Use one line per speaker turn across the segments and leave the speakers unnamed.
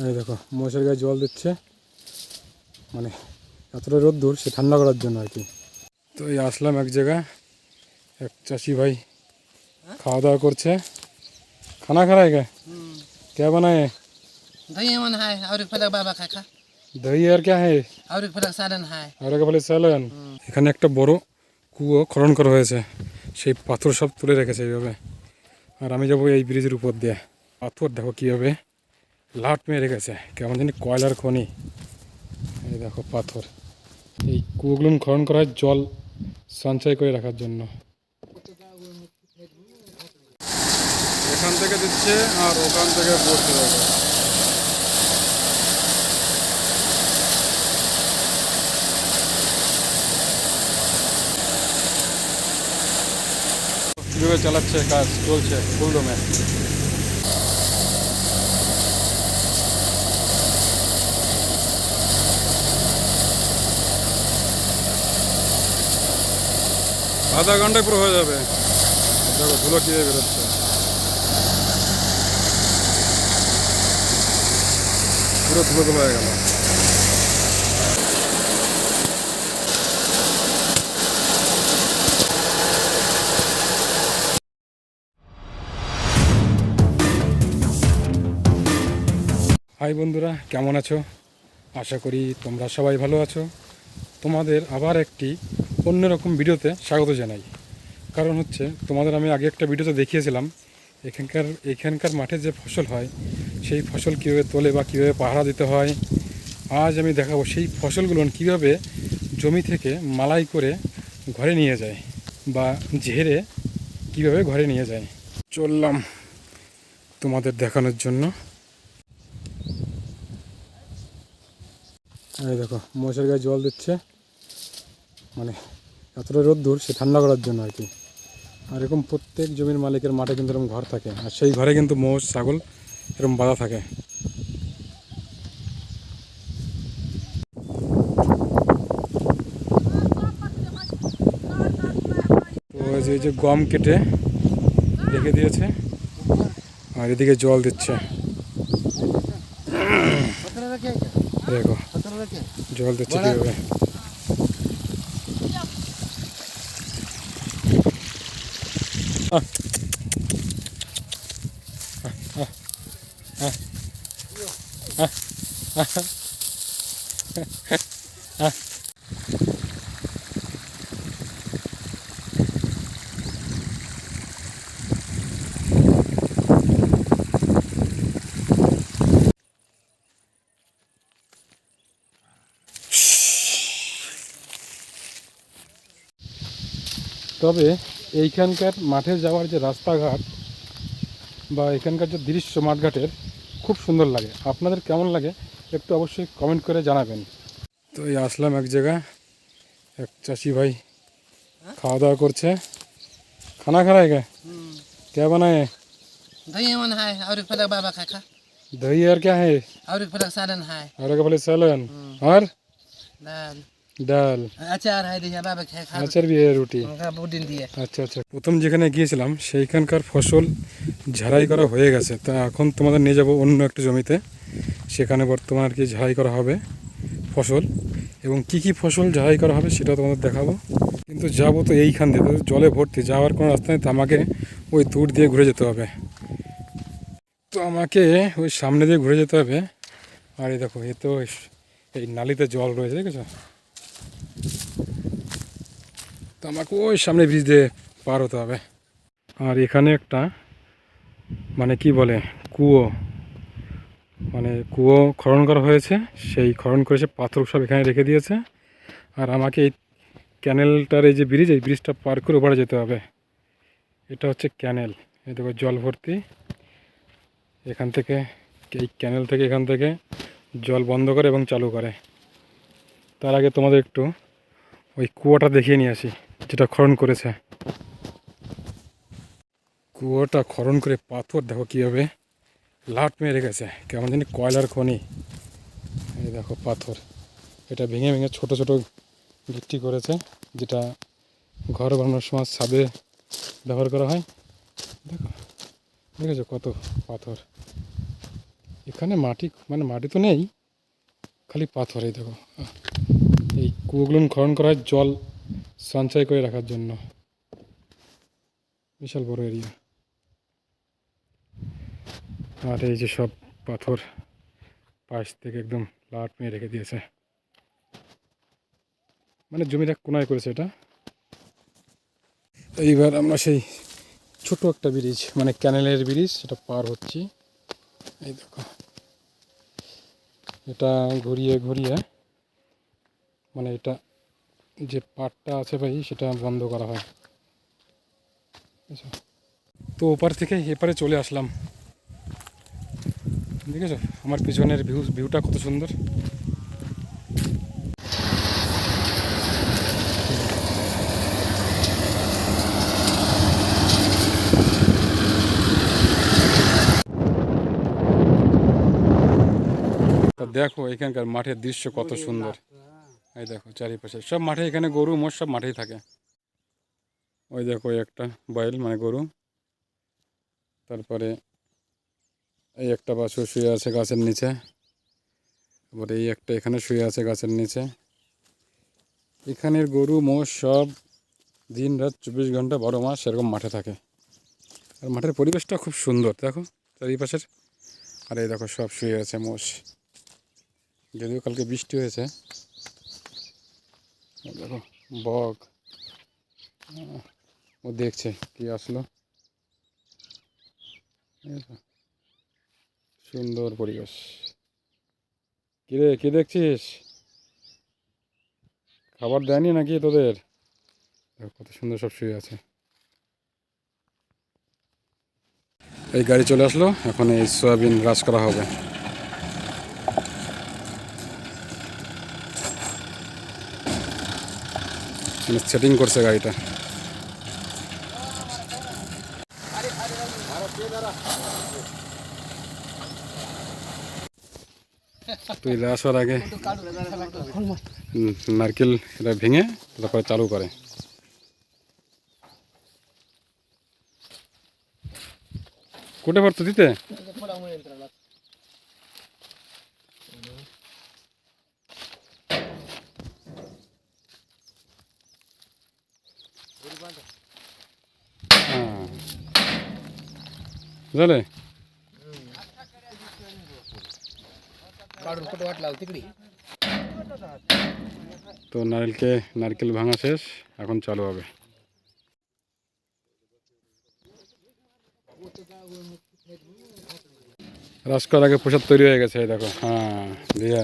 এই দেখো মোষের গায়ে জল দিচ্ছে মানে এতটা রোদ দূর সে ঠান্ডা করার জন্য আর কি তো এই আসলাম এক জায়গায় এক চাষি ভাই খাওয়া দাওয়া করছে খানা खा रहा है क्या क्या बनाए हैं?
दही मन है और एक फलक बाबा खा खा
दही और क्या है
और एक फलक सालन है
আর একে বলে স্যালান এখানে একটা বড় কুয়ো খনন করা হয়েছে সেই পাথর সব তুলে রেখেছে এইভাবে আর আমি যাবো এই ব্রিজের উপর দিয়ে পাথর দেখো কীভাবে লাট মেরে রেখেছে কেমন জানি কয়লার খনি। এই দেখো পাথর। এই কুয়োগুলো খনন করা হয় জল সঞ্চয় করে রাখার জন্য। এখান থেকে দিচ্ছে আর ওখান থেকে পড়তে চালাচ্ছে কাজ? চলছে ফুলদমে আধা ঘন্টায় পুরো হয়ে যাবে। দেখো, ধুলো কীভাবে বেরোচ্ছে। পুরো ধুলো ধুলো হয়ে গেল। হাই বন্ধুরা, কেমন আছো? আশা করি তোমরা সবাই ভালো আছো। তোমাদের আবার একটি অন্যরকম ভিডিওতে স্বাগত জানাই। কারণ হচ্ছে, তোমাদের আমি আগে একটা ভিডিওতে দেখিয়েছিলাম, এখানকার এখানকার মাঠে যে ফসল হয়, সেই ফসল কীভাবে তোলে বা কীভাবে পাহারা দিতে হয়, আজ আমি দেখাবো সেই ফসলগুলো কীভাবে জমি থেকে মালাই করে ঘরে নিয়ে যায় বা ঝেড়ে কীভাবে ঘরে নিয়ে যায়। চললাম তোমাদের দেখানোর জন্য। দেখো, মশার গায়ে জল দিচ্ছে। মানে এতটা রোদ দূর সে ঠান্ডা করার জন্য আর কি। আর এরকম প্রত্যেক জমির মালিকের মাঠে কিন্তু এরকম ঘর থাকে। আর সেই ঘরে কিন্তু মোষ ছাগল এরকম বাঁধা থাকে। তো এই যে- এই যে গম কেটে রেখে দিয়েছে আর এদিকে জল দিচ্ছে। দেখো জল দিচ্ছে কীভাবে? à. À. À. Tabii. এইখানকার মাঠে যাওয়ার যে রাস্তাঘাট বা এখানকার যে দৃশ্য মাঠঘাটের খুব সুন্দর লাগে আপনাদের কেমন লাগে একটু অবশ্যই কমেন্ট করে জানাবেন তো এই আসলাম এক জায়গায় এক চাষি ভাই খাওয়া দাওয়া করছে খানা खा रहा है क्या क्या बनाए हैं?
दही मन है और एक फलक बाबा खा खा
दही और क्या है
और एक फलक सालन है
और क्या बोले सालन और
दाल
ডাল।
আচার হয় দেখি
আচার রুটি। আচ্ছা আচ্ছা। প্রথম যেখানে গিয়েছিলাম সেইখানকার ফসল ঝাড়াই করা হয়ে গেছে। তা এখন তোমাদের নিয়ে যাব অন্য একটা জমিতে। সেখানে বর্তমান আর কি ঝাড়াই করা হবে ফসল এবং কি কি ফসল ঝাড়াই করা হবে সেটা তোমাদের দেখাবো। কিন্তু যাব তো এইখান দিয়ে জলে ভর্তি। যাওয়ার কোনো রাস্তা নেই তো আমাকে ওই দূর দিয়ে ঘুরে যেতে হবে। তো আমাকে ওই সামনে দিয়ে ঘুরে যেতে হবে। আরে দেখো এ তো এই নালিতে জল রয়েছে দেখেছ? তো আমাকে ওই সামনে ব্রিজ দিয়ে পার হতে হবে। আর এখানে একটা মানে কি বলে, কুয়ো মানে কুয়ো খনন করা হয়েছে। সেই খনন করেছে পাথর সব এখানে রেখে দিয়েছে। আর আমাকে এই ক্যানেলটার এই যে ব্রিজ, এই ব্রিজটা পার করে ওপারে যেতে হবে। এটা হচ্ছে ক্যানেল। এই দেখো, জল ভর্তি। এখান থেকে, এই ক্যানেল থেকে এখান থেকে জল বন্ধ করে এবং চালু করে। তার আগে তোমাদের একটু ওই কুয়োটা দেখিয়ে নিয়ে আসি। যেটা খনন করেছে। কুয়োটা খনন করে পাথর, দেখো কীভাবে লাট মেরে গেছে কেমন জানি কয়লার খনি। এই দেখো পাথর। এটা ভেঙে ভেঙে ছোট ছোট গিট্টি করেছে, যেটা ঘর বানানোর সময় ছাদে ব্যবহার করা হয়। দেখো, দেখেছ কত পাথর। এখানে মাটি মানে মাটি তো নেই, খালি পাথর, এই দেখো। এই কুয়োগুলো খনন করা হয় জল সঞ্চয় করে রাখার জন্য। বিশাল বড় এরিয়া আর এই যে সব পাথর পাশ থেকে একদম লাট মেয়ে রেখে দিয়েছে। মানে জমিটা কোনায় করেছে এটা? এইবার আমরা সেই ছোট একটা ব্রিজ মানে ক্যানেলের ব্রিজ সেটা পার হচ্ছি। এই দেখো। এটা ঘুরিয়ে ঘুরিয়ে মানে এটা যে পাটটা আছে ভাই সেটা বন্ধ করা হয়? তো ওপার থেকে এপারে চলে আসলাম। দেখেছ? আমার পিছনের ভিউ ভিউটা কত সুন্দর। তা দেখো এখানকার মাঠের দৃশ্য কত সুন্দর। এই দেখো চারিপাশে। সব মাঠে এখানে গরু, মোষ সব মাঠেই থাকে। ওই দেখো একটা বাইল মানে গরু। তারপরে এই একটা বাছুর শুয়ে আছে গাছের নিচে। তারপরে এই একটা এখানে শুয়ে আছে গাছের নিচে। এখানের গরু, মোষ সব দিন রাত চব্বিশ ঘণ্টা বারো মাস সেরকম মাঠে থাকে। আর মাঠের পরিবেশটা খুব সুন্দর, দেখো চারিপাশের। আর এই দেখো সব শুয়ে আছে মোষ। যদিও কালকে বৃষ্টি হয়েছে। দেখো, বক। ও দেখছে কি আসলো। সুন্দর পরিবেশ। কিরে, কি দেখছিস? খাবার দেয়নি নাকি তোদের? কত সুন্দর সব শুয়ে আছে। এই গাড়ি চলে আসলো, এখন এই সয়াবিন রাস করা হবে। মানে সেটিং করছে গাড়িটা। তুই আসার আগে নারকেল এটা ভেঙে তারপরে চালু করে। কোটে পারতো দিতে? झालं তো নারকেলকে নারকেল ভাঙা শেষ এখন চালু হবে রাস আগে প্রসাদ তৈরি হয়ে গেছে দেখো হ্যাঁ দিয়া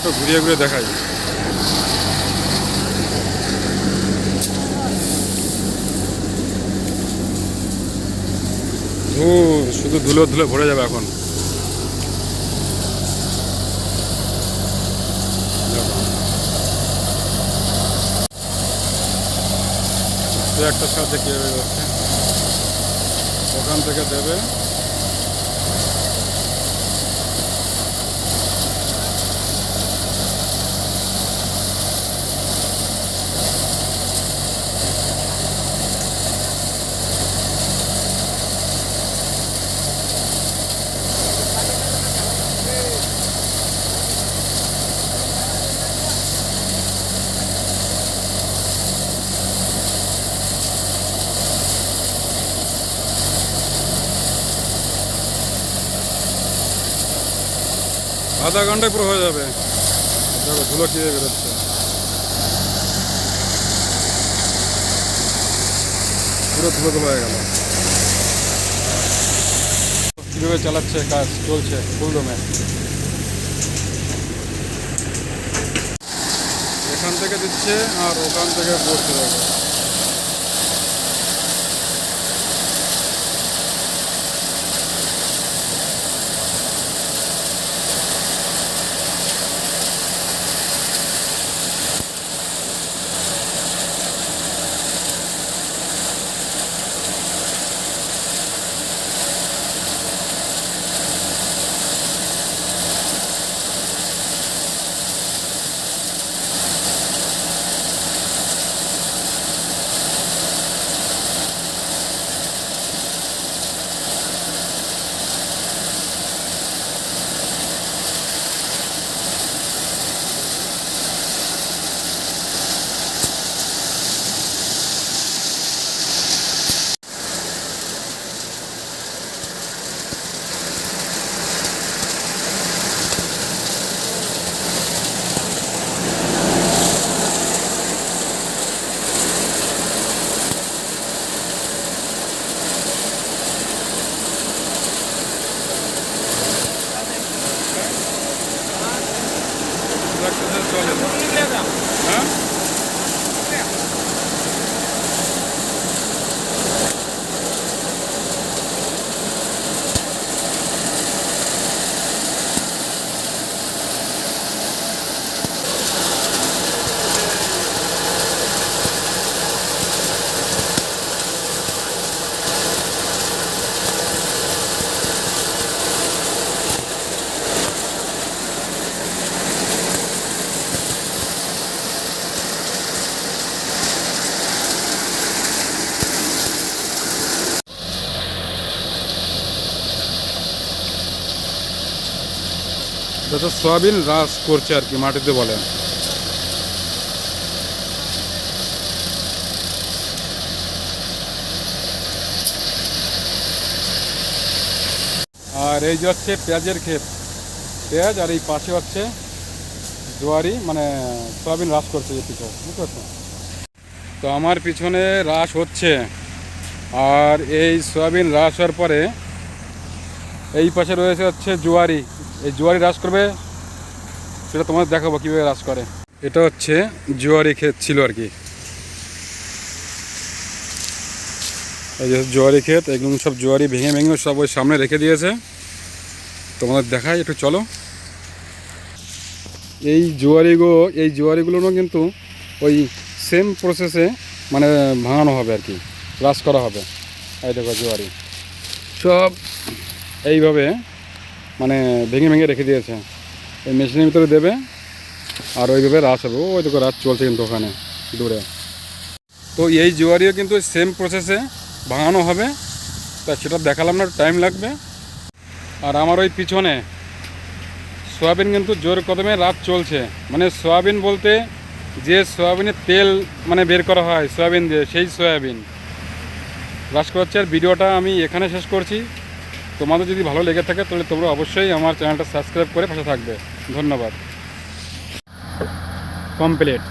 একটু ঘুরিয়ে ঘুরিয়ে দেখাই। শুধু ধুলো ধুলো ভরে যাবে এখন। একটা সাথে কীভাবে যাচ্ছে? ওখান থেকে দেবে। আধা ঘন্টায় পুরো হয়ে যাবে। দেখো, ধুলো কীভাবে বেরোচ্ছে। পুরো ধুলো ধুলো হয়ে গেল। কীভাবে চালাচ্ছে কাজ, চলছে ফুলদমে এখান থেকে দিচ্ছে আর ওখান থেকে পড়ছে দেখো যত সয়াবিন হ্রাস করছে আর কি, মাটিতে বলে। আর এই যে হচ্ছে পেঁয়াজের ক্ষেত। পেঁয়াজ আর এই পাশে হচ্ছে জোয়ারি মানে সয়াবিন হ্রাস করছে এই পিছনে বুঝতে পারছ তো আমার পিছনে হ্রাস হচ্ছে। আর এই সয়াবিন হ্রাস হওয়ার পরে এই পাশে রয়েছে হচ্ছে জোয়ারি। এই জোয়ারি হ্রাস করবে। সেটা তোমাদের দেখাবো কীভাবে হ্রাস করে। এটা হচ্ছে জোয়ারি ক্ষেত ছিল আর কি। এই যে জোয়ারি ক্ষেত, এগুলো সব জোয়ারি ভেঙে ভেঙে সব ওই সামনে রেখে দিয়েছে। তোমাদের দেখাই, একটু চলো। এই জোয়ারিগুলো এই জোয়ারিগুলোরও কিন্তু ওই সেম প্রসেসে মানে ভাঙানো হবে আর কি। হ্রাস করা হবে। এই দেখো জোয়ারি। সব এইভাবে মানে ভেঙে ভেঙে রেখে দিয়েছে। এই মেশিনের ভিতরে দেবে, আর ওইভাবে রাস হবে। ওই দেখো রাস চলছে কিন্তু ওখানে, দূরে। তো এই জুয়ারিও কিন্তু সেম প্রসেসে ভাঙানো হবে। তা সেটা দেখালাম না টাইম লাগবে। আর আমার ওই পিছনে, সয়াবিন কিন্তু জোর কদমে রাত চলছে। মানে সয়াবিন বলতে, যে সয়াবিনের তেল মানে বের করা হয়, সয়াবিন দিয়ে, সেই সয়াবিন। রাস করাচ্ছে, আর ভিডিওটা আমি এখানে শেষ করছি। তোমাদের যদি ভালো লেগে থাকে, তাহলে তোমরা অবশ্যই আমার চ্যানেলটা সাবস্ক্রাইব করে পাশে থাকবে। ধন্যবাদ। কমপ্লিট।